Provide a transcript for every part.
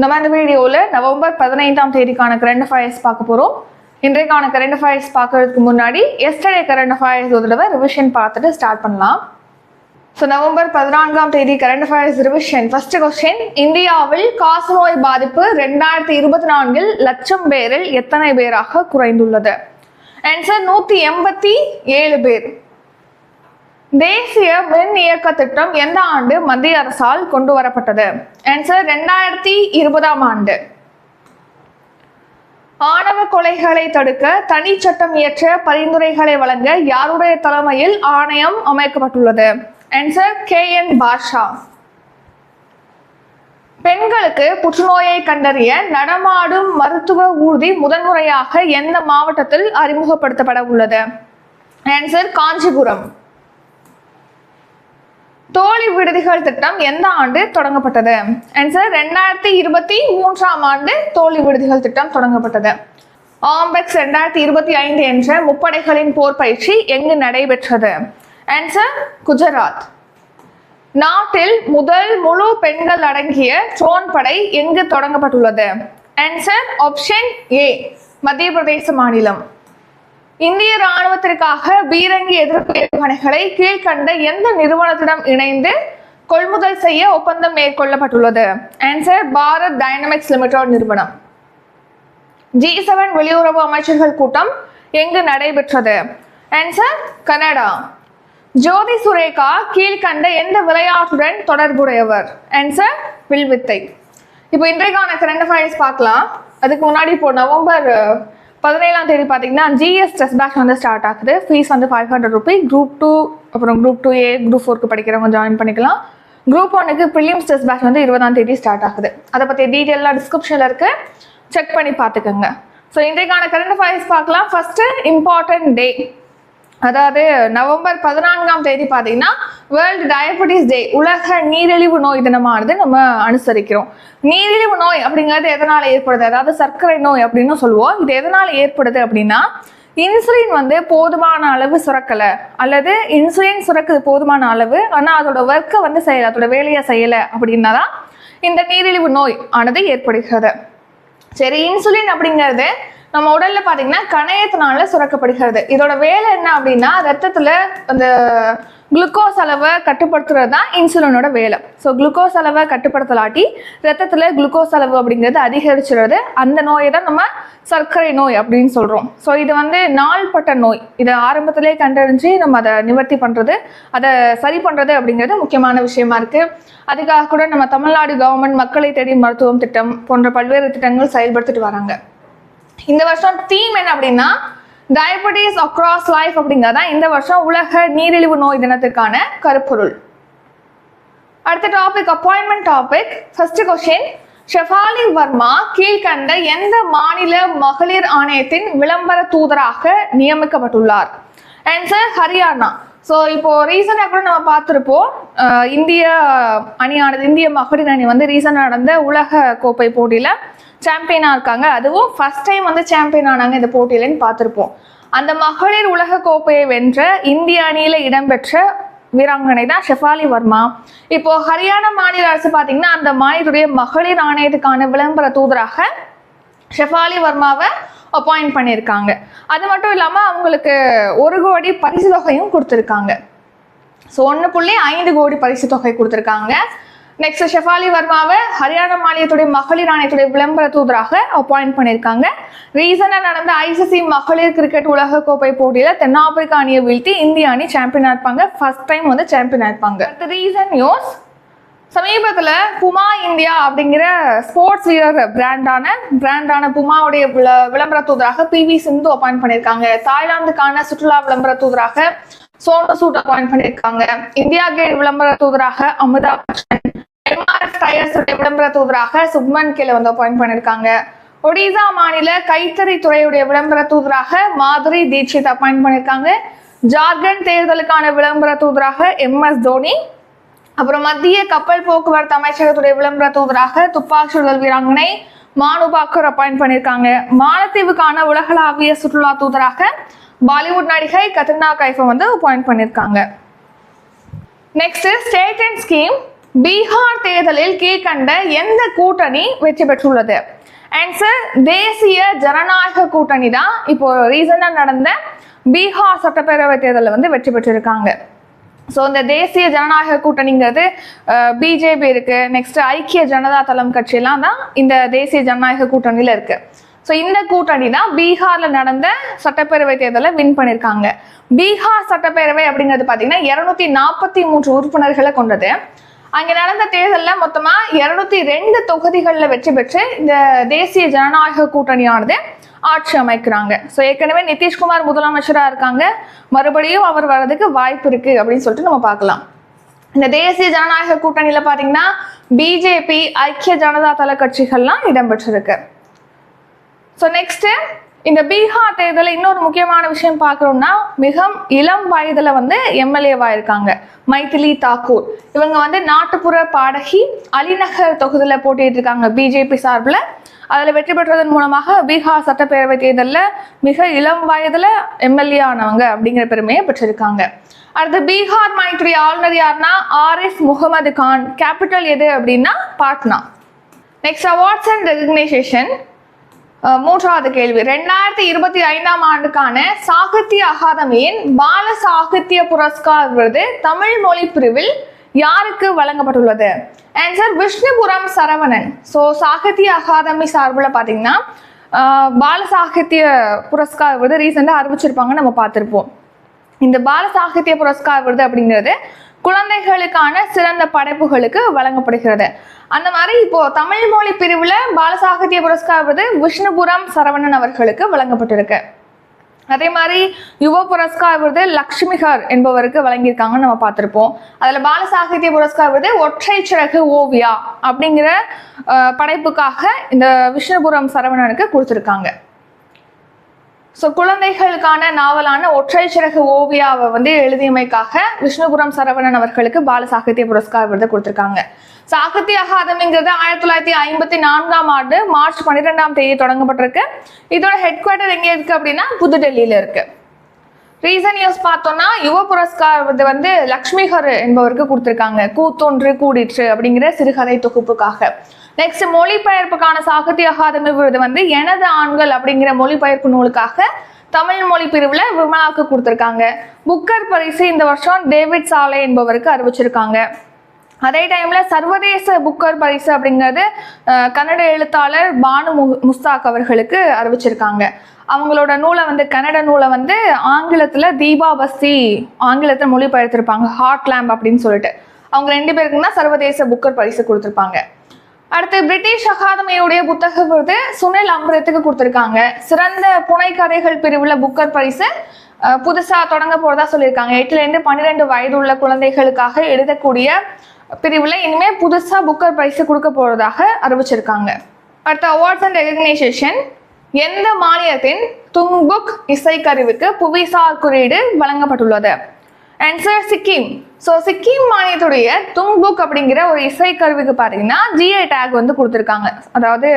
நம்ம இந்த வீடியோவில் நவம்பர் பதினைந்தாம் தேதிக்கான கரண்ட் அஃபயர்ஸ் பார்க்க போகிறோம் இன்றைக்கான கரண்ட் அஃபயர்ஸ் பார்க்கறதுக்கு முன்னாடி எஸ்டர்டே கரண்ட் அஃபயர்ஸ் ஒரு தடவை ரிவிஷன் பார்த்துட்டு ஸ்டார்ட் பண்ணலாம். ஸோ நவம்பர் பதினான்காம் தேதி current affairs revision first question இந்தியாவில் காசநோய் பாதிப்பு ரெண்டாயிரத்தி இருபத்தி நான்கில் லட்சம் பேரில் எத்தனை பேராக குறைந்துள்ளது? ஆன்சர் நூற்றி எண்பத்தி ஏழு பேர். தேசிய மின் இயக்க திட்டம் எந்த ஆண்டு மத்திய அரசால் கொண்டு வரப்பட்டது? ஆன்சர் ரெண்டாயிரத்தி இருபதாம் ஆண்டு. ஆணவ கொலைகளை தடுக்க தனி சட்டம் இயற்ற பரிந்துரைகளை வழங்க யாருடைய தலைமையில் ஆணையம் அமைக்கப்பட்டுள்ளது? ஆன்சர் கே என் பாஷா பெண்களுக்கு புற்றுநோயை கண்டறிய நடமாடும் மருத்துவ ஊர்தி முதன்முறையாக எந்த மாவட்டத்தில் அறிமுகப்படுத்தப்பட உள்ளது? ஆன்சர் காஞ்சிபுரம். தோழி விடுதிகள் திட்டம் எந்த ஆண்டு தொடங்கப்பட்டது? ஆன்சர் ரெண்டாயிரத்தி இருபத்தி மூன்றாம் ஆண்டு தோழி விடுதிகள் திட்டம் தொடங்கப்பட்டது. ஆம்பெக்ஸ் ரெண்டாயிரத்தி இருபத்தி ஐந்து என்ற முப்படைகளின் போர் பயிற்சி எங்கு நடைபெற்றது? ஆன்சர் குஜராத். நாட்டில் முதல் முழு பெண்கள் அடங்கிய ட்ரோன் படை எங்கு தொடங்கப்பட்டுள்ளது? ஆன்சர் ஆப்ஷன் ஏ மத்திய பிரதேச மாநிலம். இந்திய ராணுவத்திற்காக பீரங்கி எதிர்ப்பு ஏவுகணைகளை கீழ்கண்ட எந்த நிறுவனத்திடம் இணைந்து கொள்முதல் செய்ய ஒப்பந்தம் மேற்கொள்ளப்பட்டுள்ளது? ஆன்சர் பாரத் டைனமிக்ஸ் லிமிடெட் நிறுவனம். ஜி செவன் வெளியுறவு அமைச்சர்கள் கூட்டம் எங்கு நடைபெற்றது? Answer Canada. ஜோதி சுரேகா கீழ்கண்ட எந்த விளையாட்டுடன் தொடர்புடையவர்? ஆன்சர் வில்வித்தை. இப்போ இன்றைக்கான கரண்ட் அஃபேர்ஸ் பார்க்கலாம். அதுக்கு முன்னாடி இப்போ நவம்பர் பதினேழாம் தேதி பார்த்தீங்கன்னா ஜிஎஸ் டெஸ்ட் பேட்ச் வந்து ஸ்டார்ட் ஆகுது. ஃபீஸ் வந்து five hundred rupee group two அப்புறம் குரூப் டூ ஏ குரூப் ஃபோருக்கு படிக்கிறவங்க ஜாயின் பண்ணிக்கலாம். குரூப் ஒனுக்கு ப்ரிலிம்ஸ் டெஸ்ட் பேட்ச் வந்து இருபதாம் தேதி ஸ்டார்ட் ஆகுது. அதை பற்றி டீட்டெயிலாக டிஸ்கிரிப்ஷனில் இருக்கு. செக் பண்ணி பார்த்துக்கோங்க. ஸோ இன்றைக்கான கரண்ட் அஃபேர்ஸ் பார்க்கலாம். ஃபஸ்ட்டு இம்பார்ட்டன்ட் டே அதாவது நவம்பர் பதினான்காம் தேதி பார்த்தீங்கன்னா வேர்ல்டு டயபெட்டிஸ் டே உலக நீரிழிவு நோய் தினமானது நம்ம அனுசரிக்கிறோம். நீரிழிவு நோய் அப்படிங்கிறது எதனால் ஏற்படுது? அதாவது சர்க்கரை நோய் அப்படின்னு சொல்லுவோம். இது எதனால் ஏற்படுது அப்படின்னா இன்சுலின் வந்து போதுமான அளவு சுரக்கலை. அல்லது இன்சுலின் சுரக்குது போதுமான அளவு ஆனால் அதோட ஒர்க்கை வந்து செய்யலை அதோட வேலையை செய்யலை அப்படின்னா தான் இந்த நீரிழிவு நோய் ஆனது ஏற்படுகிறது. சரி இன்சுலின் அப்படிங்கிறது நம்ம உடல்ல பாத்தீங்கன்னா கணையத்தினால சுரக்கப்படுகிறது. இதோட வேலை என்ன அப்படின்னா ரத்தத்துல அந்த குளுக்கோஸ் அளவை கட்டுப்படுத்துறது தான் இன்சுலினோட வேலை. ஸோ குளுக்கோஸ் அளவை கட்டுப்படுத்தலாட்டி ரத்தத்தில் குளுக்கோஸ் அளவு அப்படிங்கிறது அதிகரிச்சிடுறது அந்த நோயை தான் நம்ம சர்க்கரை நோய் அப்படின்னு சொல்கிறோம் ஸோ இது வந்து நாள்பட்ட நோய். இதை ஆரம்பத்திலே கண்டறிஞ்சு நம்ம அதை நிவர்த்தி பண்ணுறது அதை சரி பண்ணுறது அப்படிங்கிறது முக்கியமான விஷயமா இருக்குது அதுக்காக கூட நம்ம தமிழ்நாடு கவர்மெண்ட் மக்களை தேடி மருத்துவம் திட்டம் போன்ற பல்வேறு திட்டங்கள் செயல்படுத்திட்டு வராங்க. இந்த வருஷம் தீம் என்ன அப்படின்னா டயபெட்டிஸ் அக்ராஸ் லைஃப் அப்படிங்கிறதா இந்த வருஷம் உலக நீரிழிவு நோய் தினத்திற்கான கருப்பொருள். அடுத்த topic appointment topic first question Shefali Varma கீழ்கண்ட எந்த மாநில மகளிர் ஆணையத்தின் விளம்பர தூதராக நியமிக்கப்பட்டுள்ளார்? ஆன்சர் ஹரியானா. ஸோ இப்போ ரீசெண்டாக கூட நம்ம பார்த்துருப்போம். இந்திய அணியானது இந்திய மகளிர் அணி வந்து ரீசெண்டாக நடந்த உலக கோப்பை போட்டியில் சாம்பியனாக இருக்காங்க. அதுவும் ஃபர்ஸ்ட் டைம் வந்து சாம்பியன் ஆனாங்க இந்த போட்டியிலன்னு பார்த்துருப்போம். அந்த மகளிர் உலக கோப்பையை வென்ற இந்திய அணியில் இடம்பெற்ற வீராங்கனை தான் ஷெஃபாலி வர்மா. இப்போ ஹரியானா மாநில அரசு பார்த்தீங்கன்னா அந்த மாநிலத்துடைய மகளிர் ஆணையத்துக்கான விளம்பர தூதராக ஷெஃபாலி வர்மாவை அப்பாயிண்ட் பண்ணியிருக்காங்க அது மட்டும் இல்லாமல் அவங்களுக்கு ஒரு கோடி பரிசு தொகையும் கொடுத்துருக்காங்க. ஸோ ஒன்று புள்ளி ஐந்து கோடி பரிசு தொகை கொடுத்துருக்காங்க. நெக்ஸ்ட் ஷெஃபாலி வர்மாவை ஹரியானா மாநிலத்துடைய மகளிர் ஆணையத்துடைய விளம்பர தூதராக அப்பாயிண்ட் பண்ணியிருக்காங்க ரீசனாக நடந்த ஐசிசி மகளிர் கிரிக்கெட் உலக கோப்பை போட்டியில் தென்னாப்பிரிக்கா அணியை வீழ்த்தி இந்திய அணி சாம்பியனாக இருப்பாங்க. ஃபர்ஸ்ட் டைம் வந்து சாம்பியனாக இருப்பாங்க. ரீசன் நியூஸ் சமீபத்தில் புமா இந்தியா அப்படிங்கிற ஸ்போர்ட்ஸ் வீரர் பிராண்டான பிராண்டான புமாவுடைய விளம்பர தூதராக பி வி சிந்து அப்பாயிண்ட் பண்ணியிருக்காங்க. தாய்லாந்துக்கான சுற்றுலா விளம்பர தூதராக சோனு சூட் அப்பாயிண்ட் பண்ணியிருக்காங்க. இந்தியா கேட் விளம்பர தூதராக அமிதாப் பச்சன் எம்ஆர்எஃப் டயர்ஸ் விளம்பர தூதராக சுப்மன் கில வந்து அப்பாயிண்ட் பண்ணியிருக்காங்க. ஒடிசா மாநில கைத்தறி துறையுடைய விளம்பர தூதராக மாதுரி தீட்சித் அப்பாயிண்ட் பண்ணியிருக்காங்க. ஜார்க்கண்ட் தேர்தலுக்கான விளம்பர தூதராக எம் எஸ் தோனி அப்புறம் மத்திய கப்பல் போக்குவரத்து அமைச்சகத்துடைய விளம்பர தூதராக துப்பாக்கி சுடுதல் வீராங்கனை மானு பாக்கர் அப்பாயிண்ட் பண்ணியிருக்காங்க. மாலத்தீவுக்கான உலகளாவிய சுற்றுலா தூதராக பாலிவுட் நடிகை கத்ரினா கைஃபை வந்து அப்பாயிண்ட் பண்ணியிருக்காங்க. Next state and scheme Bihar தேர்தலில் கீழ்கண்ட எந்த கூட்டணி வெற்றி பெற்றுள்ளது? ஆன்சர் தேசிய ஜனநாயக கூட்டணி தான் இப்போ ரீசெண்டா நடந்த பீகார் சட்டப்பேரவை தேர்தலில் வந்து வெற்றி பெற்றிருக்காங்க. ஸோ இந்த தேசிய ஜனநாயக கூட்டணிங்கிறது பிஜேபி இருக்கு. நெக்ஸ்ட் ஐக்கிய ஜனதா தளம் கட்சியெல்லாம் தான் இந்த தேசிய ஜனநாயக கூட்டணியில இருக்கு. ஸோ இந்த கூட்டணி தான் பீகார்ல நடந்த சட்டப்பேரவை தேர்தலை வின் பண்ணியிருக்காங்க பீகார் சட்டப்பேரவை அப்படிங்கிறது பார்த்தீங்கன்னா இருநூத்தி நாற்பத்தி மூன்று உறுப்பினர்களை கொண்டது. அங்கே நடந்த தேர்தலில் மொத்தமாக இருநூத்தி ரெண்டு தொகுதிகளில் வெற்றி பெற்று இந்த தேசிய ஜனநாயக கூட்டணியானது ஆட்சி அமைக்கிறாங்க. ஸோ ஏற்கனவே நிதிஷ்குமார் முதலமைச்சராக இருக்காங்க. மறுபடியும் அவர் வர்றதுக்கு வாய்ப்பு இருக்கு அப்படின்னு சொல்லிட்டு நம்ம பார்க்கலாம். இந்த தேசிய ஜனநாயக கூட்டணியில் பார்த்தீங்கன்னா பிஜேபி ஐக்கிய ஜனதா தள கட்சிகள்லாம் இடம்பெற்றிருக்கு. ஸோ நெக்ஸ்ட்டு இந்த பீகார் தேர்தலில் இன்னொரு முக்கியமான விஷயம் பார்க்குறோம்னா மிக இளம் வயதில் வந்து எம்எல்ஏவா இருக்காங்க. மைதிலி தாக்கூர். இவங்க வந்து நாட்டுப்புற பாடகி அலிநகர் தொகுதியில் போட்டிட்டு இருக்காங்க பிஜேபி சார்பில். அதில் வெற்றி பெற்றதன் மூலமாக பீகார் சட்டப்பேரவை தேர்தலில் மிக இளம் வயதில் எம்எல்ஏ ஆனவங்க அப்படிங்கிற பெருமையை பெற்றிருக்காங்க. அடுத்து பீகார் மைத்ரி ஆளுநர் யாருன்னா ஆரிஃப் முகமது கான். கேபிட்டல் எது அப்படின்னா Patna. Next awards and recognition மூன்றாவது கேள்வி. ரெண்டாயிரத்தி இருபத்தி ஐந்தாம் ஆண்டுக்கான சாகித்ய அகாதமியின் பால சாகித்ய புரஸ்கார் விருது தமிழ் மொழி பிரிவில் யாருக்கு வழங்கப்பட்டுள்ளது? ஆன்சர் விஷ்ணுபுரம் சரவணன் ஸோ சாகித்ய அகாதமி சார்பில் பார்த்தீங்கன்னா பால சாகித்ய புரஸ்கார் விருது ரீசெண்டாக அறிவிச்சிருப்பாங்க நம்ம பார்த்துருப்போம். இந்த பால சாகித்ய புரஸ்கார் விருது அப்படிங்கிறது குழந்தைகளுக்கான சிறந்த படைப்புகளுக்கு வழங்கப்படுகிறது. அந்த மாதிரி இப்போ தமிழ் மொழி பிரிவில் பால சாகித்ய புரஸ்கார் விருது விஷ்ணுபுரம் சரவணன் அவர்களுக்கு வழங்கப்பட்டிருக்கு. அதே மாதிரி யுவ புரஸ்கார் விருது லக்ஷ்மிகர் என்பவருக்கு வழங்கியிருக்காங்கன்னு நம்ம பார்த்துருப்போம். அதில் பால சாகித்ய புரஸ்கார் விருது ஒற்றை சிறகு ஓவியா அப்படிங்கிற படைப்புக்காக இந்த விஷ்ணுபுரம் சரவணனுக்கு கொடுத்துருக்காங்க. ஸோ குழந்தைகளுக்கான நாவலான ஒற்றை சிறகு ஓவியாவை வந்து எழுதியமைக்காக விஷ்ணுபுரம் சரவணன் அவர்களுக்கு பால சாகித்ய புரஸ்கார் விருது கொடுத்துருக்காங்க. சாகித்ய அகாதமிங்கிறது ஆயிரத்தி தொள்ளாயிரத்தி ஐம்பத்தி நான்காம் ஆண்டு மார்ச் பன்னிரெண்டாம் தேதி தொடங்கப்பட்டிருக்கு. இதோட ஹெட் குவார்ட்டர் எங்கே இருக்கு அப்படின்னா புதுடெல்லியில் இருக்கு. ரீசன் நியூஸ் பார்த்தோம்னா யுவ புரஸ்கார் விருது வந்து லக்ஷ்மிஹர் என்பவருக்கு கொடுத்துருக்காங்க. கூத்தொன்று கூடிற்று அப்படிங்கிற சிறுகதை தொகுப்புக்காக. நெக்ஸ்ட் மொழிபெயர்ப்புக்கான சாகித்ய அகாதமி விருது வந்து எனது ஆண்கள் அப்படிங்கிற மொழிபெயர்ப்பு நூலுக்காக தமிழ் மொழி பிரிவில் விமலாவுக்கு கொடுத்துருக்காங்க. புக்கர் பரிசு இந்த வருஷம் டேவிட் சாலை என்பவருக்கு அறிவிச்சிருக்காங்க. அதே டைம்ல சர்வதேச புக்கர் பரிசு அப்படிங்கிறது கன்னட எழுத்தாளர் பானு மு- முஸ்தாக் அவர்களுக்கு அறிவிச்சிருக்காங்க. அவங்களோட நூலை வந்து கன்னட நூலை வந்து ஆங்கிலத்தில் தீபாவசி ஆங்கிலத்தில் மொழிபெயர்த்திருப்பாங்க. ஹாட் லேம்ப் அப்படின்னு சொல்லிட்டு. அவங்க ரெண்டு பேருக்கும் தான் சர்வதேச புக்கர் பரிசு கொடுத்துருப்பாங்க. அடுத்து பிரிட்டிஷ் அகாதமியுடைய புத்தக விருது சுனில் அம்ரத்துக்கு கொடுத்துருக்காங்க. சிறந்த புனை கதைகள் பிரிவில் புக்கர் பரிசு புதுசா தொடங்க போறதா சொல்லியிருக்காங்க. எட்டுல இருந்து பன்னிரெண்டு வயது உள்ள குழந்தைகளுக்காக எழுதக்கூடிய பிரிவுல இனிமே புதுசா புக்கர் பரிசு கொடுக்க போறதாக அறிவிச்சிருக்காங்க. அடுத்த அவார்ட்ஸ் அண்ட் ரெகக்னைசேஷன் எந்த மாநிலத்தின் துங்புக் இசைக்கருவிக்கு புவிசார் குறியீடு வழங்கப்பட்டுள்ளது? ஆன்சர் சிக்கிம் ஸோ சிக்கிம் மாநிலத்துடைய தும்புக் அப்படிங்கிற ஒரு இசைக்கருவிக்கு பார்த்தீங்கன்னா ஜிஐ டேக் வந்து கொடுத்துருக்காங்க. அதாவது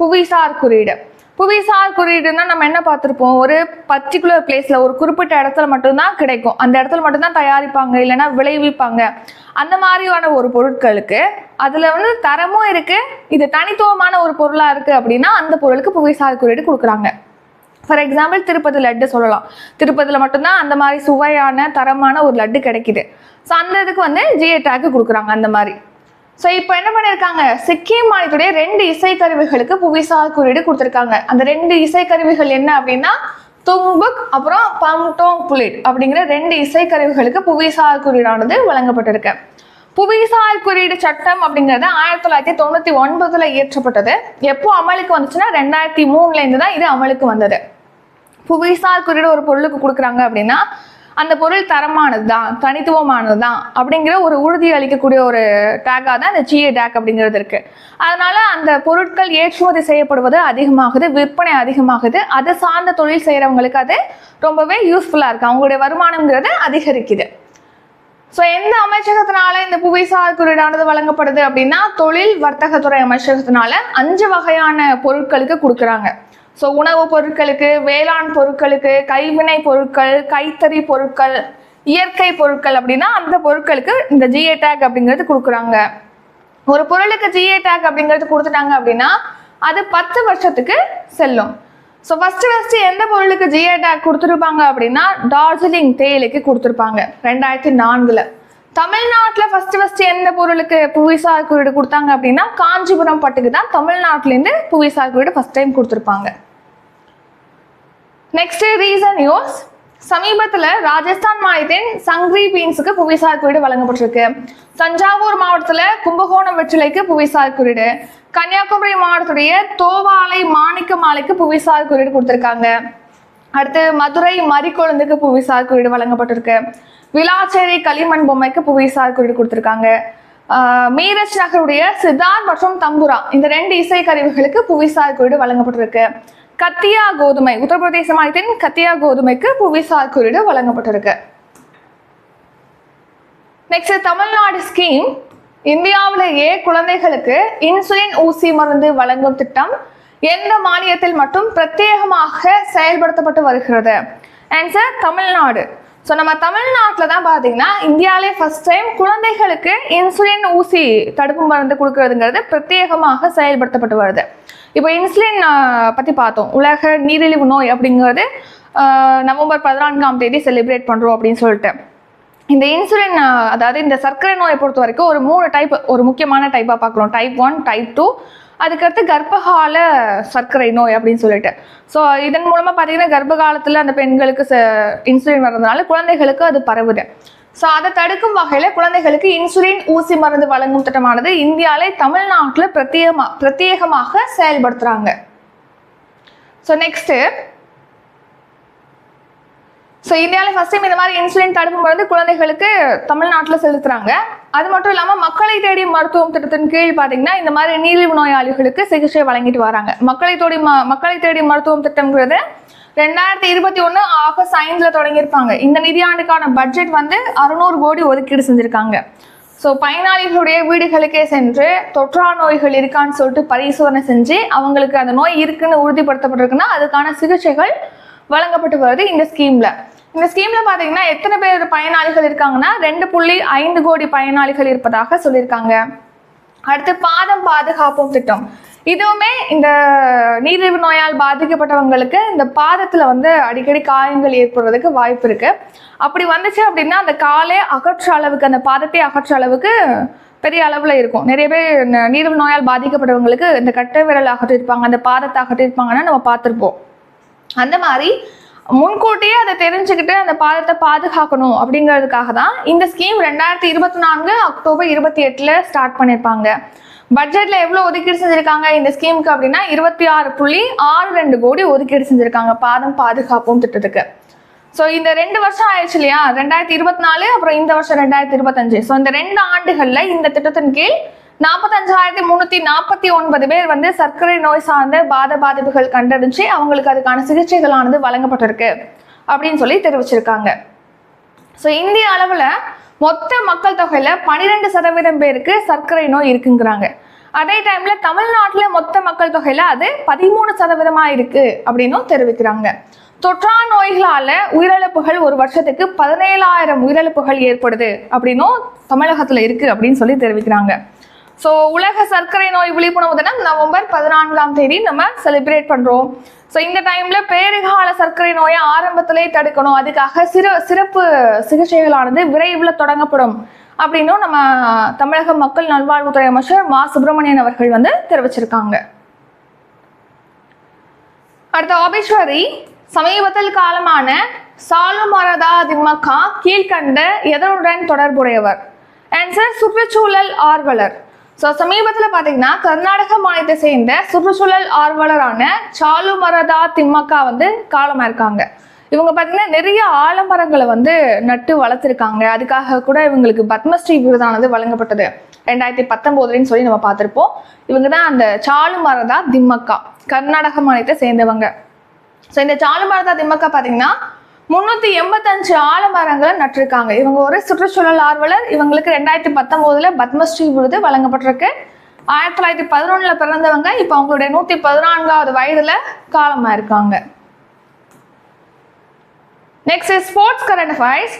புவிசார் குறியீடு. புவிசார் குறியீடுனா நம்ம என்ன பார்த்துருப்போம்? ஒரு பர்டிகுலர் பிளேஸில் ஒரு குறிப்பிட்ட இடத்துல மட்டும்தான் கிடைக்கும். அந்த இடத்துல மட்டும்தான் தயாரிப்பாங்க இல்லைன்னா விளைவிப்பாங்க. அந்த மாதிரியான ஒரு பொருட்களுக்கு அதில் வந்து தரமும் இருக்குது இது தனித்துவமான ஒரு பொருளாக இருக்குது அப்படின்னா அந்த பொருளுக்கு புவிசார் குறியீடு கொடுக்குறாங்க. ஃபார் எக்ஸாம்பிள் திருப்பதி லட்டு சொல்லலாம். திருப்பதியில் மட்டும்தான் அந்த மாதிரி சுவையான தரமான ஒரு லட்டு கிடைக்குது. ஸோ அந்த இதுக்கு வந்து ஜிஏ டேக்கு கொடுக்குறாங்க அந்த மாதிரி. ஸோ இப்போ என்ன பண்ணியிருக்காங்க சிக்கிம் மாநிலத்துடைய ரெண்டு இசைக்கருவிகளுக்கு புவிசார் குறியீடு கொடுத்துருக்காங்க. அந்த ரெண்டு இசைக்கருவிகள் என்ன அப்படின்னா தும்புக் அப்புறம் பம்டோங் புலிட் அப்படிங்கிற ரெண்டு இசைக்கருவிகளுக்கு புவிசார் குறியீடானது வழங்கப்பட்டிருக்கு. புவிசார் குறியீடு சட்டம் அப்படிங்கிறது ஆயிரத்தி தொள்ளாயிரத்தி தொண்ணூற்றி ஒன்பதில் இயற்றப்பட்டது. எப்போ அமலுக்கு வந்துச்சுன்னா ரெண்டாயிரத்தி மூணுலேருந்து தான் இது அமலுக்கு வந்தது. புவிசார் குறியீடு ஒரு பொருளுக்கு கொடுக்குறாங்க அப்படின்னா அந்த பொருள் தரமானது தான் தனித்துவமானது தான் அப்படிங்கிற ஒரு உறுதி அளிக்கக்கூடிய ஒரு டேக்காக தான் இந்த ஜிஏ டேக் அப்படிங்கிறது இருக்கு. அதனால அந்த பொருட்கள் ஏற்றுமதி செய்யப்படுவது அதிகமாகுது விற்பனை அதிகமாகுது அது சார்ந்த தொழில் செய்கிறவங்களுக்கு அது ரொம்பவே யூஸ்ஃபுல்லாக இருக்குது அவங்களுடைய வருமானம்ங்கிறது அதிகரிக்குது. ஸோ எந்த அமைச்சகத்தினால இந்த புவிசார் குறியீடானது வழங்கப்படுது அப்படின்னா தொழில் வர்த்தகத்துறை அமைச்சகத்தினால அஞ்சு வகையான பொருட்களுக்கு கொடுக்குறாங்க. ஸோ உணவுப் பொருட்களுக்கு வேளாண் பொருட்களுக்கு கைவினை பொருட்கள் கைத்தறி பொருட்கள் இயற்கை பொருட்கள் அப்படின்னா அந்த பொருட்களுக்கு இந்த ஜிஏ டேக் அப்படிங்கிறது கொடுக்குறாங்க. ஒரு பொருளுக்கு ஜிஏ டேக் அப்படிங்கிறது கொடுத்துட்டாங்க அப்படின்னா அது பத்து வருஷத்துக்கு செல்லும். ஸோ ஃபஸ்ட்டு ஃபஸ்ட்டு எந்த பொருளுக்கு ஜிஏ டேக் கொடுத்துருப்பாங்க அப்படின்னா டார்ஜிலிங் தேயிலைக்கு கொடுத்துருப்பாங்க ரெண்டாயிரத்தி நான்கில். தமிழ்நாட்டில் ஃபஸ்ட்டு ஃபஸ்ட்டு எந்த பொருளுக்கு புவிசார் குறியீடு கொடுத்தாங்க அப்படின்னா காஞ்சிபுரம் பட்டுக்கு தான் தமிழ்நாட்டிலேருந்து புவிசார் குறியீடு ஃபர்ஸ்ட் டைம் கொடுத்துருப்பாங்க. நெக்ஸ்ட் ரீசன் நியூஸ் சமீபத்தில் ராஜஸ்தான் மாநிலத்தின் சங்க்ரி பீன்ஸுக்கு புவிசார் குறியீடு வழங்கப்பட்டிருக்கு. தஞ்சாவூர் மாவட்டத்தில் கும்பகோணம் வெற்றிலைக்கு புவிசார் குறியீடு. கன்னியாகுமரி மாவட்டத்துடைய தோவாலை மாணிக்க மாலைக்கு புவிசார் குறியீடு கொடுத்துருக்காங்க. அடுத்து மதுரை மறிக்கொழுந்துக்கு புவிசார் குறியீடு வழங்கப்பட்டிருக்கு. விலாச்சேரி களிமண் பொம்மைக்கு புவிசார் குறியீடு கொடுத்துருக்காங்க. மீரஜ் நகருடைய சித்தார் மற்றும் தம்புரா இந்த ரெண்டு இசை கருவிகளுக்கு புவிசார் குறியீடு வழங்கப்பட்டிருக்கு. கத்தியா கோதுமை உத்தரப்பிரதேச மாநிலத்தின் கத்தியா கோதுமைக்கு புவிசார் குறியீடு வழங்கப்பட்டிருக்கு. நெக்ஸ்ட் தமிழ்நாடு ஸ்கீம் இந்தியாவிலேயே குழந்தைகளுக்கு இன்சுலின் ஊசி மருந்து வழங்கும் திட்டம் எந்த மாநிலத்தில் மட்டும் பிரத்யேகமாக செயல்படுத்தப்பட்டு வருகிறது? ஆன்சர் தமிழ்நாடு. ஸோ நம்ம தமிழ்நாட்டில் தான் பார்த்தீங்கன்னா இந்தியாவிலே ஃபஸ்ட் டைம் குழந்தைகளுக்கு இன்சுலின் ஊசி தடுப்பு மருந்து கொடுக்கறதுங்கிறது பிரத்யேகமாக செயல்படுத்தப்பட்டு வருது. இப்போ இன்சுலின் பற்றி பார்த்தோம். உலக நீரிழிவு நோய் அப்படிங்கிறது நவம்பர் பதினான்காம் தேதி செலிப்ரேட் பண்ணுறோம் அப்படின்னு சொல்லிட்டு. இந்த இன்சுலின் அதாவது இந்த சர்க்கரை நோயை பொறுத்த வரைக்கும் ஒரு மூணு டைப் ஒரு முக்கியமான டைப்பாக பார்க்குறோம். டைப் ஒன் டைப் டூ அதுக்கடுத்து கர்ப்பகால சர்க்கரை நோய் அப்படின்னு சொல்லிட்டு. ஸோ இதன் மூலமாக பார்த்தீங்கன்னா கர்ப்ப காலத்தில் அந்த பெண்களுக்கு இன்சுலின் வர்றதுனால குழந்தைகளுக்கு அது பரவுது. ஸோ அதை தடுக்கும் வகையில் குழந்தைகளுக்கு இன்சுலின் ஊசி மருந்து வழங்கும் திட்டமானது இந்தியாவிலே தமிழ்நாட்டில் பிரத்யேகமாக பிரத்யேகமாக செயல்படுத்துகிறாங்க ஸோ நெக்ஸ்ட்டு ஸோ இந்தியாவில் ஃபஸ்ட் டைம் இந்த மாதிரி இன்சுலின் தடுப்பு மருந்து குழந்தைகளுக்கு தமிழ்நாட்டில் செலுத்துறாங்க. அது மட்டும் இல்லாமல் மக்களை தேடி மருத்துவம் திட்டத்தின் கீழ் பார்த்தீங்கன்னா இந்த மாதிரி நீரிழிவு நோயாளிகளுக்கு சிகிச்சை வழங்கிட்டு வராங்க. மக்களை தேடி ம மக்களை தேடி மருத்துவம் திட்டம்ங்கிறது ரெண்டாயிரத்தி இருபத்தி ஒன்று ஆகஸ்ட் ஐந்தில் தொடங்கியிருப்பாங்க. இந்த நிதியாண்டுக்கான பட்ஜெட் வந்து அறுநூறு கோடி ஒதுக்கீடு செஞ்சுருக்காங்க. ஸோ பயனாளிகளுடைய வீடுகளுக்கே சென்று தொற்றா நோய்கள் இருக்கான்னு சொல்லிட்டு பரிசோதனை செஞ்சு அவங்களுக்கு அந்த நோய் இருக்குன்னு உறுதிப்படுத்தப்பட்டிருக்குன்னா அதுக்கான சிகிச்சைகள் வழங்கப்பட்டு வருது இந்த ஸ்கீமில் இந்த ஸ்கீம்ல பாத்தீங்கன்னா எத்தனை பேர் பயனாளிகள் இருக்காங்கன்னா ரெண்டு புள்ளி ஐந்து கோடி பயனாளிகள் இருப்பதாக சொல்லியிருக்காங்க. அடுத்து பாதம் பாதுகாப்பும் திட்டம். இதுவுமே இந்த நீரிழிவு நோயால் பாதிக்கப்பட்டவங்களுக்கு இந்த பாதத்துல வந்து அடிக்கடி காயங்கள் ஏற்படுறதுக்கு வாய்ப்பு இருக்கு. அப்படி வந்துச்சு அப்படின்னா அந்த காலே அகற்ற அளவுக்கு அந்த பாதத்தை அகற்ற அளவுக்கு பெரிய அளவில் இருக்கும். நிறைய பேர் இந்த நீரிழிவு நோயால் பாதிக்கப்பட்டவங்களுக்கு இந்த கட்டை விரல் அகற்றிருப்பாங்க அந்த பாதத்தை அகற்றிருப்பாங்கன்னா நம்ம பார்த்துருப்போம். அந்த மாதிரி முன்கூட்டியே அதை தெரிஞ்சுக்கிட்டு அந்த பாதத்தை பாதுகாக்கணும் அப்படிங்கிறதுக்காக தான் இந்த ஸ்கீம் ரெண்டாயிரத்தி இருபத்தி நான்கு அக்டோபர் இருபத்தி எட்டில் ஸ்டார்ட் பண்ணியிருப்பாங்க பட்ஜெட்ல எவ்வளோ ஒதுக்கீடு செஞ்சிருக்காங்க இந்த ஸ்கீமுக்கு அப்படின்னா இருபத்தி ஆறு புள்ளி ஆறு ரெண்டு கோடி ஒதுக்கீடு செஞ்சிருக்காங்க பாதம் பாதுகாப்பும் திட்டத்துக்கு. ஸோ இந்த ரெண்டு வருஷம் ஆயிடுச்சு இல்லையா? ரெண்டாயிரத்தி இருபத்தி நாலு அப்புறம் இந்த வருஷம் ரெண்டாயிரத்தி இருபத்தஞ்சு. ஸோ இந்த ரெண்டு ஆண்டுகளில் இந்த திட்டத்தின் கீழ் நாற்பத்தஞ்சாயிரத்தி முந்நூற்றி நாற்பத்தி ஒன்பது பேர் வந்து சர்க்கரை நோய் சார்ந்த பாத பாதிப்புகள் கண்டறிஞ்சு அவங்களுக்கு அதுக்கான சிகிச்சைகளானது வழங்கப்பட்டிருக்கு அப்படின்னு சொல்லி தெரிவிச்சிருக்காங்க. ஸோ இந்திய அளவில் மொத்த மக்கள் தொகையில் பன்னிரெண்டு சதவீதம் பேருக்கு சர்க்கரை நோய் இருக்குங்கிறாங்க. அதே டைம்ல தமிழ்நாட்டில் மொத்த மக்கள் தொகையில் அது பதிமூணு சதவீதமா இருக்கு அப்படின்னும் தெரிவிக்கிறாங்க. தொற்றா நோய்களால உயிரிழப்புகள் ஒரு வருஷத்துக்கு பதினேழாயிரம் உயிரிழப்புகள் ஏற்படுது அப்படின்னும் தமிழகத்தில் இருக்கு அப்படின்னு சொல்லி தெரிவிக்கிறாங்க. ஸோ உலக சர்க்கரை நோய் விழிப்புணர்வு தினம் நவம்பர் பதினான்காம் தேதி நம்ம செலிப்ரேட் பண்ணுறோம் ஸோ இந்த டைம்ல பேறுகால சர்க்கரை நோயை ஆரம்பத்திலே தடுக்கணும். அதுக்காக சிறு சிறப்பு சிகிச்சைகளானது விரைவில் தொடங்கப்படும் அப்படின்னும் நம்ம தமிழக மக்கள் நல்வாழ்வுத்துறை அமைச்சர் மா. சுப்பிரமணியன் அவர்கள் வந்து தெரிவிச்சிருக்காங்க. அடுத்த ஆபீஸ்வரி சமீபத்தில் காலமான சாலுமரதா திம்மக்கா கீழ்கண்ட எதனுடன் தொடர்புடையவர்? ஆன்சர் சுற்றுச்சூழல் ஆர்வலர். ஸோ சமீபத்தில் பார்த்தீங்கன்னா கர்நாடக மாநிலத்தை சேர்ந்த சுற்றுச்சூழல் ஆர்வலரான சாலுமரதா திம்மக்கா வந்து காலமாக இருக்காங்க. இவங்க பார்த்தீங்கன்னா நிறைய ஆலமரங்களை வந்து நட்டு வளர்த்துருக்காங்க. அதுக்காக கூட இவங்களுக்கு பத்மஸ்ரீ விருதானது வழங்கப்பட்டது. ரெண்டாயிரத்தி பத்தொம்போதுலன்னு சொல்லி நம்ம பார்த்துருப்போம். இவங்க தான் அந்த சாலுமரதா திம்மக்கா கர்நாடக மாநிலத்தை சேர்ந்தவங்க. ஸோ இந்த சாலுமரதா திம்மக்கா பார்த்தீங்கன்னா முந்நூற்றி எண்பத்தஞ்சு ஆலமரங்களை நட்டிருக்காங்க. இவங்க ஒரு சுற்றுச்சூழல் ஆர்வலர். இவங்களுக்கு ரெண்டாயிரத்தி பத்தொன்பதுல பத்மஸ்ரீ விருது வழங்கப்பட்டிருக்கு. ஆயிரத்தி தொள்ளாயிரத்தி பதினொன்றில் பிறந்தவங்க. இப்போ அவங்களுடைய நூற்றி பதினான்காவது வயதில் காலமாக இருக்காங்க. Next sports current affairs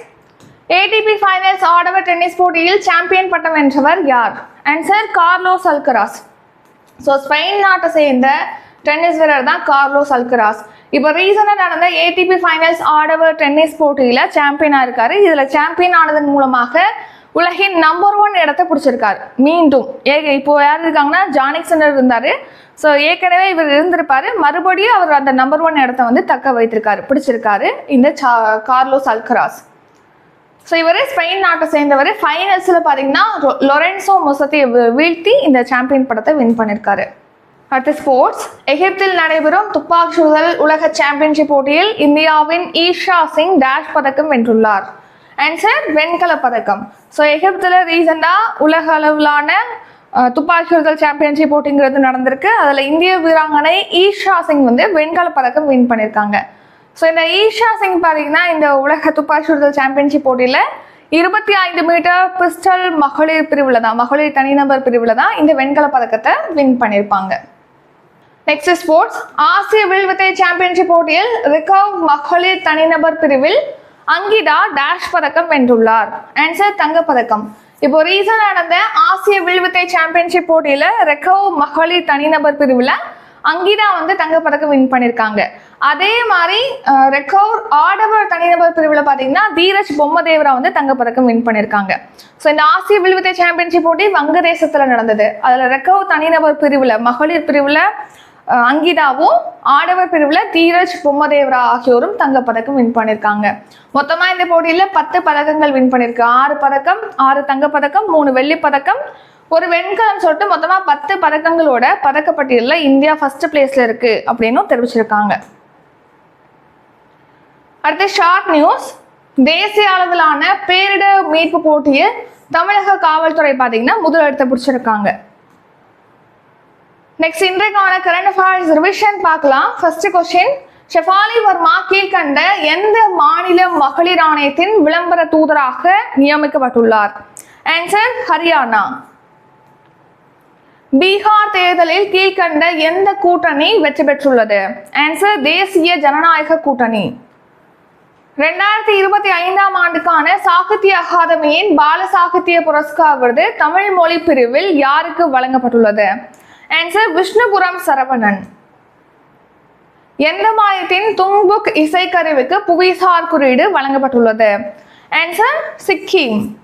ATP finals ஆடவர் டென்னிஸ் போட்டியில் சாம்பியன் பட்டம் வென்றவர் யார்? Answer Carlos Alcaraz. So Spain நாட்டை சேர்ந்த டென்னிஸ் வீரர் தான் கார்லோஸ் அல்கராஸ். இப்போ ரீசெண்டாக நடந்த ஏடிபி ஃபைனல்ஸ் ஆடவர் டென்னிஸ் போட்டியில் சாம்பியனாக இருக்காரு. இதில் சாம்பியன் ஆனதன் மூலமாக உலகின் நம்பர் ஒன் இடத்தை பிடிச்சிருக்காரு. மீண்டும் ஏ இப்போ யார் இருக்காங்கன்னா ஜானிக் சென்னர் இருந்தார். ஸோ ஏற்கனவே இவர் இருந்திருப்பாரு. மறுபடியும் அவர் அந்த நம்பர் ஒன் இடத்த வந்து தக்க வைத்திருக்காரு. பிடிச்சிருக்காரு இந்த சா கார்லோஸ் அல்கராஸ். ஸோ இவர் ஸ்பெயின் நாட்டை சேர்ந்தவர். ஃபைனல்ஸில் பார்த்தீங்கன்னா லொரென்சோ மொசத்தை வீழ்த்தி இந்த சாம்பியன் படத்தை வின் பண்ணியிருக்காரு அடுத்து ஸ்போர்ட்ஸ் எகிப்தில் நடைபெறும் துப்பாக்கி சுடுதல் உலக சாம்பியன்ஷிப் போட்டியில் இந்தியாவின் ஈஷா சிங் டேஷ் பதக்கம் வென்றுள்ளார். ஆன்சர் வெண்கல பதக்கம். ஸோ எகிப்தில் ரீசெண்டாக உலக அளவிலான துப்பாக்கி சுடுதல் சாம்பியன்ஷிப் போட்டிங்கிறது நடந்திருக்கு. அதில் இந்திய வீராங்கனை ஈஷா சிங் வந்து வெண்கல பதக்கம் வின் பண்ணியிருக்காங்க. ஸோ இந்த ஈஷா சிங் பார்த்தீங்கன்னா இந்த உலக துப்பாக்கி சுடுதல் சாம்பியன்ஷிப் போட்டியில் இருபத்தி ஐந்து மீட்டர் பிஸ்டல் மகளிர் பிரிவில் தான் மகளிர் தனிநபர் பிரிவில் தான் இந்த வெண்கல பதக்கத்தை வின் பண்ணியிருப்பாங்க. நெக்ஸ்ட் ஸ்போர்ட்ஸ் ஆசிய வில்வித்தை சாம்பியன்ஷிப் போட்டியில் ரிகர்வ் மகளிர் தனிநபர் பிரிவில் அங்கிதா டேஷ் பதக்கம் வென்றுள்ளார். ஆன்சர் தங்க பதக்கம் இப்போ ரீசன் நடந்த ஆசிய வில்வித்தை சாம்பியன்ஷிப் போட்டியில் ரெக்கவ் மகளிர் தனிநபர் பிரிவில் அங்கிதா வந்து தங்கப்பதக்கம் வின் பண்ணியிருக்காங்க அதே மாதிரி ரெக்கவ் ஆடவர் தனிநபர் பிரிவில் பார்த்தீங்கன்னா தீரஜ் பொம்மதேவரா வந்து தங்கப்பதக்கம் வின் பண்ணியிருக்காங்க ஸோ இந்த ஆசிய வில்வித்தை சாம்பியன்ஷிப் போட்டி வங்கதேசத்தில் நடந்தது. அதில் ரெகவ் தனிநபர் பிரிவில் மகளிர் பிரிவில் அங்கிதாவும் ஆடவர் பிரிவில் தீரஜ் பொம்மதேவரா ஆகியோரும் தங்கப்பதக்கம் வின் பண்ணியிருக்காங்க மொத்தமாக இந்த போட்டியில் பத்து பதக்கங்கள் வின் பண்ணியிருக்கு ஆறு பதக்கம் ஆறு தங்கப்பதக்கம் மூணு வெள்ளி பதக்கம். ஒரு வெண்கலம் சொல்லிட்டு மொத்தமாக பத்து பதக்கங்களோட பதக்கப்பட்டியலில் இந்தியா ஃபர்ஸ்ட் பிளேஸில் இருக்குது அப்படின்னும் தெரிவிச்சிருக்காங்க. அடுத்து ஷார்ட் நியூஸ். தேசிய அளவிலான பேரிடர் மீட்பு போட்டியில் தமிழக காவல்துறை பார்த்தீங்கன்னா முதலிடத்தை பிடிச்சிருக்காங்க. நெக்ஸ்ட் இன்றைக்கான கரண்ட் அஃபேர்ஸ் ரிவிஷன் பார்க்கலாம். ஃபர்ஸ்ட் கொஸ்டின் ஷெஃபாலி வர்மா கீழ்கண்ட எந்த மாநில மகளிர் ஆணையத்தின் விளம்பர தூதராக நியமிக்கப்பட்டுள்ளார்? ஆன்சர் ஹரியானா. பீகார் தேர்தலில் கீழ்கண்ட எந்த கூட்டணி வெற்றி பெற்றுள்ளது? ஆன்சர் தேசிய ஜனநாயக கூட்டணி. ரெண்டாயிரத்தி இருபத்தி ஐந்தாம் ஆண்டுக்கான சாகித்ய அகாதமியின் பால சாகித்ய புரஸ்கார் விருது தமிழ் மொழி பிரிவில் யாருக்கு வழங்கப்பட்டுள்ளது? ஆன்சர் விஷ்ணுபுரம் சரவணன் எந்த மாநிலத்தின் தும்புக் இசைக்கருவிக்கு புவிசார் குறியீடு வழங்கப்பட்டுள்ளது? ஆன்சர் சிக்கிம்.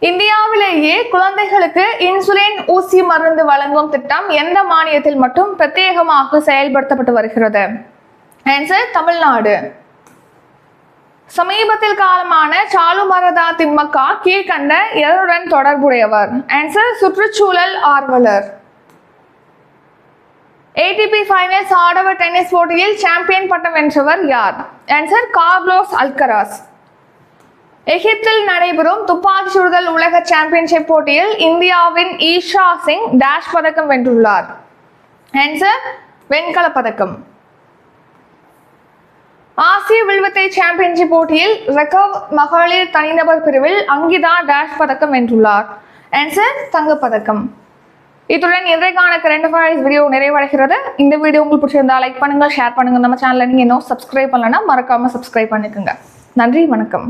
இந்தியாவிலேயே குழந்தைகளுக்கு இன்சுலின் ஊசி மருந்து வழங்கும் திட்டம் எந்த மாநிலத்தில் மட்டும் பிரத்யேகமாக செயல்படுத்தப்பட்டு வருகிறது? ஆன்சர் தமிழ்நாடு. சமீபத்தில் காலமான சாலுமரதா திம்மக்கா கீழ்கண்ட எதனுடன் தொடர்புடையவர். ஆன்சர் சுற்றுச்சூழல் ஆர்வலர். ஏடிபி ஃபைனல்ஸ் ஆடவர் டென்னிஸ் போட்டியில் சாம்பியன் பட்டம் வென்றவர் யார்? Answer Carlos Alcaraz. எகிப்தில் நடைபெறும் துப்பாக்கி சுடுதல் உலக சாம்பியன்ஷிப் போட்டியில் இந்தியாவின் ஈஷா சிங் டேஷ் பதக்கம் வென்றுள்ளார். ஆன்சர் வெண்கல பதக்கம். ஆசிய வில்வித்தை சாம்பியன்ஷிப் போட்டியில் ரெக்கவ் மகளிர் தனிநபர் பிரிவில் அங்கிதா டேஷ் பதக்கம் வென்றுள்ளார். ஆன்சர் தங்கப்பதக்கம். இத்துடன் இன்றைக்கான கரண்ட் அஃபேர்ஸ் வீடியோ நிறைவடைகிறது. இந்த வீடியோ உங்களுக்கு பிடிச்சிருந்தா லைக் பண்ணுங்க ஷேர் பண்ணுங்க. நம்ம சேனலை நீங்க இன்னும் சப்ஸ்கிரைப் பண்ணலன்னா மறக்காம சப்ஸ்கிரைப் பண்ணிக்கோங்க. நன்றி வணக்கம்.